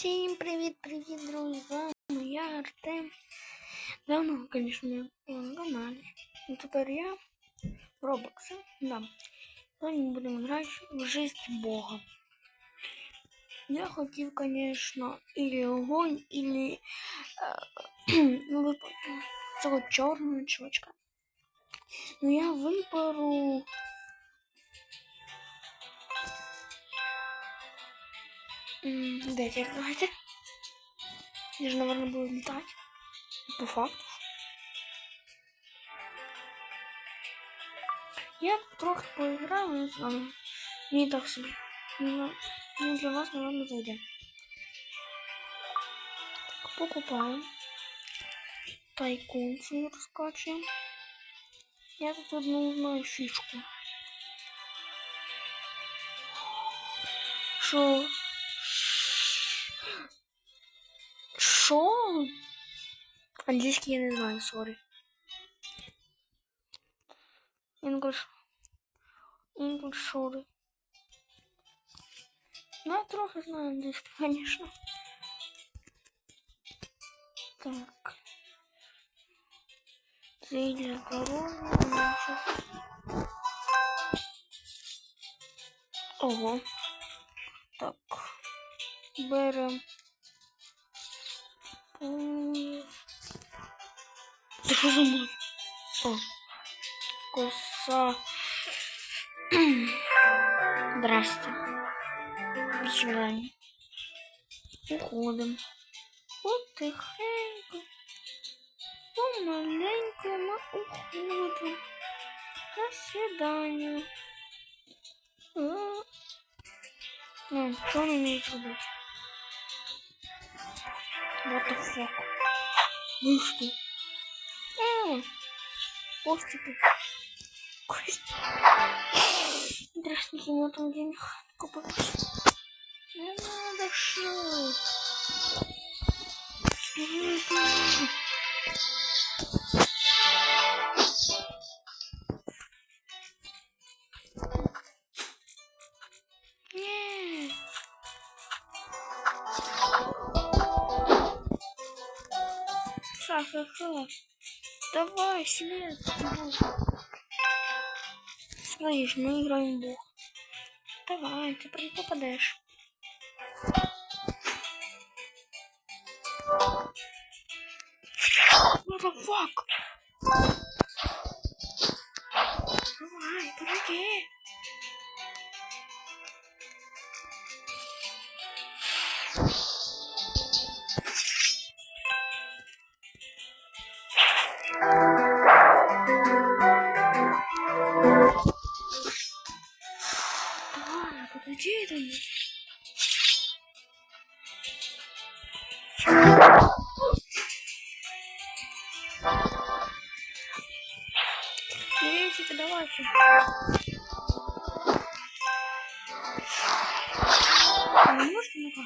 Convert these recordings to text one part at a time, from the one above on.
Всім привіт-привіт, друзі! З вами я Артем. Давно, було на каналі. І тепер я в Roblox. Да. Сьогодні будемо грати в жизнь Бога. Я хотів, конечно, или огонь, или э, ну, цього чорного чувачка. Ну я виберу М, Дайте давайте. Я же, наверное, буду летать. По факту. Я трохи поиграю, но с вами. Не так себе. Ну, ну, для вас, наверное, зайдет. Так, покупаем. Тайкун свою раскачиваем. Я тут одну знаю фишку. Что Шо? Англійський я не знаю, сорі. English. English, sorry. Ну, я трохи знаю англійський, конечно. Так. Зелье здоровья. Ого. Так. Берем. М, Це що за мой? О. Коса. Здрасте. До свидания. Уходим. Потихеньку. Помаленьку ми уходимо. До свидания. Ну, что он имеет? What the fuck? И что? А, поступи. Кость. Здравствуйте, меня там денег купить. Не надо шо. Ха-ха-ха. Давай, след. Смотришь, мы играем бог. Давай, ты прям попадаешь. What? Давай, помоги. Приветики, давайте. А вы можете ну-ка?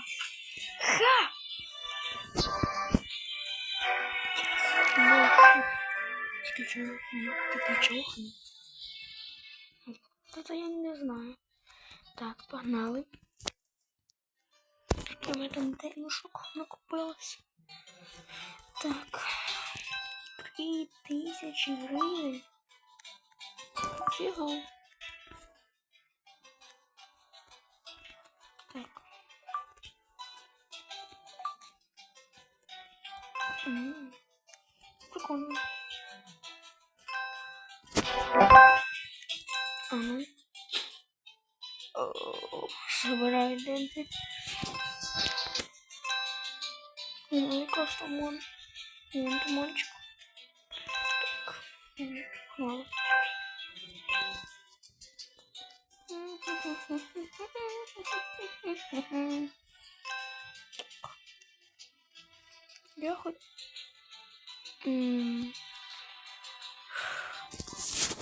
Ха! Это я не знаю. Так, погнали. Я там денежок накупилось. Так. Три тисячі гривень. Фіга. Так. М, Прикольно. А ну. О, Собираю деньги. Ну, якраз туман. Вон туманчик. Так. м, Мало. Я хоть...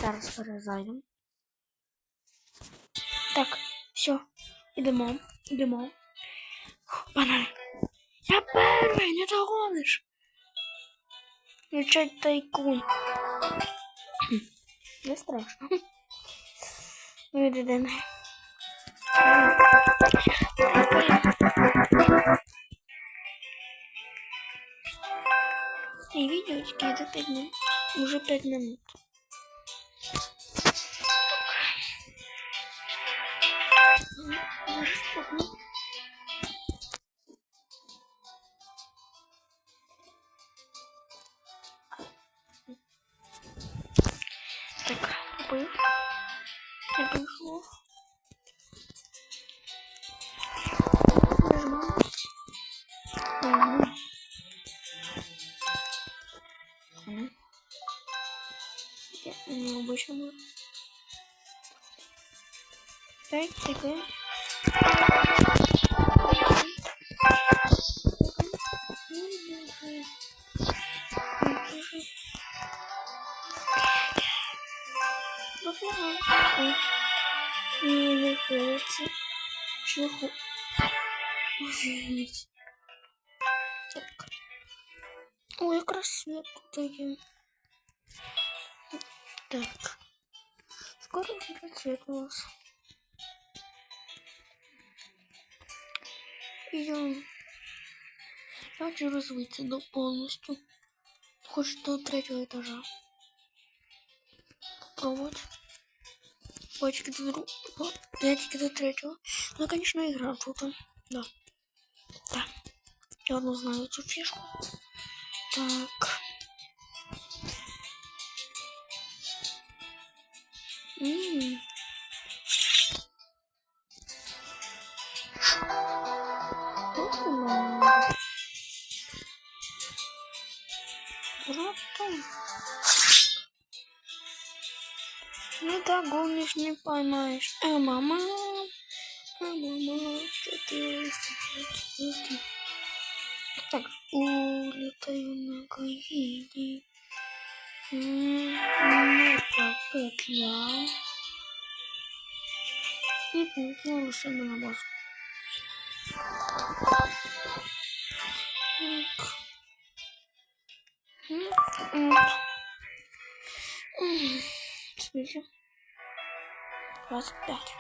Зараз перезайдемо. Так, все, ідемо, ідемо. Банан. Я перший, не догониш. Включать тайкун. Не страшно. Ну, іди. И видеочки это 5 минут. Уже 5 минут. Так, был. Я был. Так, такой. Не находится. Чего? Офигеть. Так. Ой, тут є. Так. Скоро буде свет у Я, я хочу розвитися до повністю. Хоч до третього етажа. Попробувати. Бачки до другого. Я тільки до третього. Ну, конечно, игра тут. Да. Да. Я одну знаю цю фішку. Так. Ну так гонишь, не поймаешь. А мама, а мама, что ты высадишь? Так, улетаю на гаиде. Мертва петля. И перекинула себе на базу. Так. М, вот. М, Сколько? 25.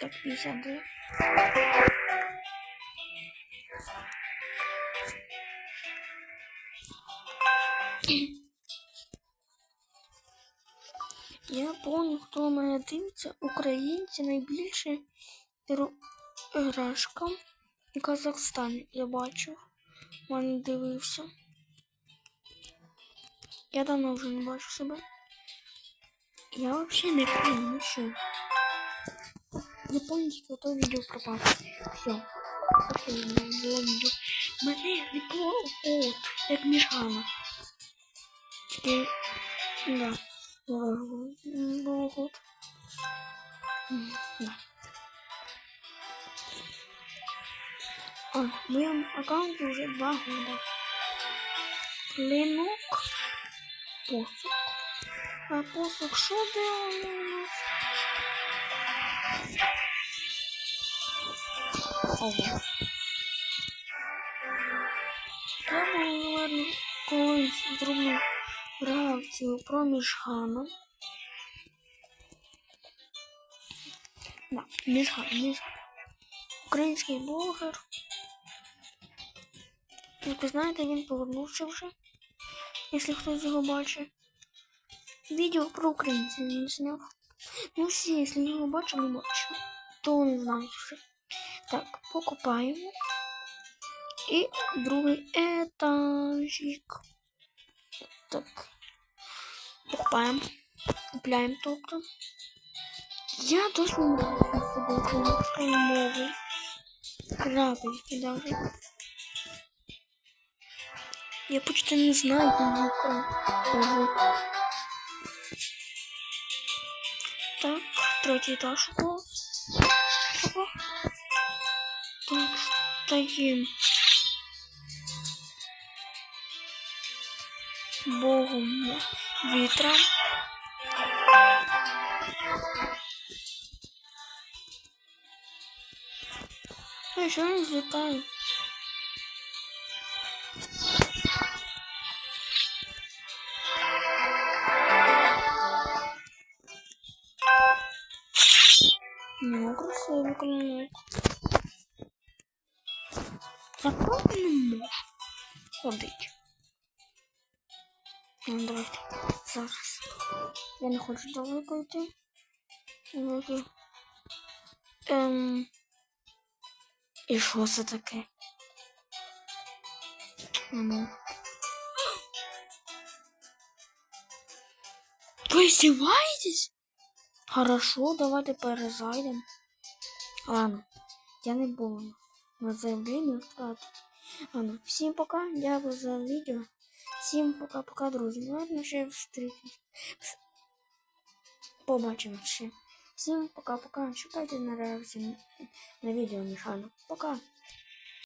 Так, 52. Я помню, хто мене дивиться, українці найбільше ігро- іграшка. І Казахстан я бачив. Мене дивився. Я давно вже не бачу себе. Я взагалі не пам'ятаю, ну що. Не пам'ятаю, тільки то відео пропало. Все. Таке в мене було відео. Мене не було от, як мішана. Тільки, да. Було год. М, Да. А, в моем аккаунте уже два года. Клинок, посох. А посох что делал у нас? Ого. Я буду, ладно, колись зроблю реакцію про Мішхана. Да, Мішхан, Мішхан. Український блогер. Як ви знаєте, він повернувся вже. Якщо хтось його бачить. Відео про українців він зняв. Ну всі, якщо його бачили, бачили, то не знають вже. Так, покупаємо. І другий етажик. Так. Покупаємо. Купляємо, тобто. Я точно не знаю, що буде українською Крапельки даже. Я почти не знаю, там Ого. Так, третій этаж. Опа. Так, стоим. Богом вітра. А еще не взлетаю. Ходити. Ну, давайте. Зараз. Я не хочу далеко йти. Ем. І що це таке? Ну. Вы издеваетесь? Хорошо, давайте перезайдемо. Ладно, я не буду на заявлення втрати. Ладно, всім пока, дякую за відео. Всім пока-пока, друзі. Ладно, ще встрітимось. Побачимо ще. Всім пока-пока. Чекайте на реакцію на відео, Мішану. Пока.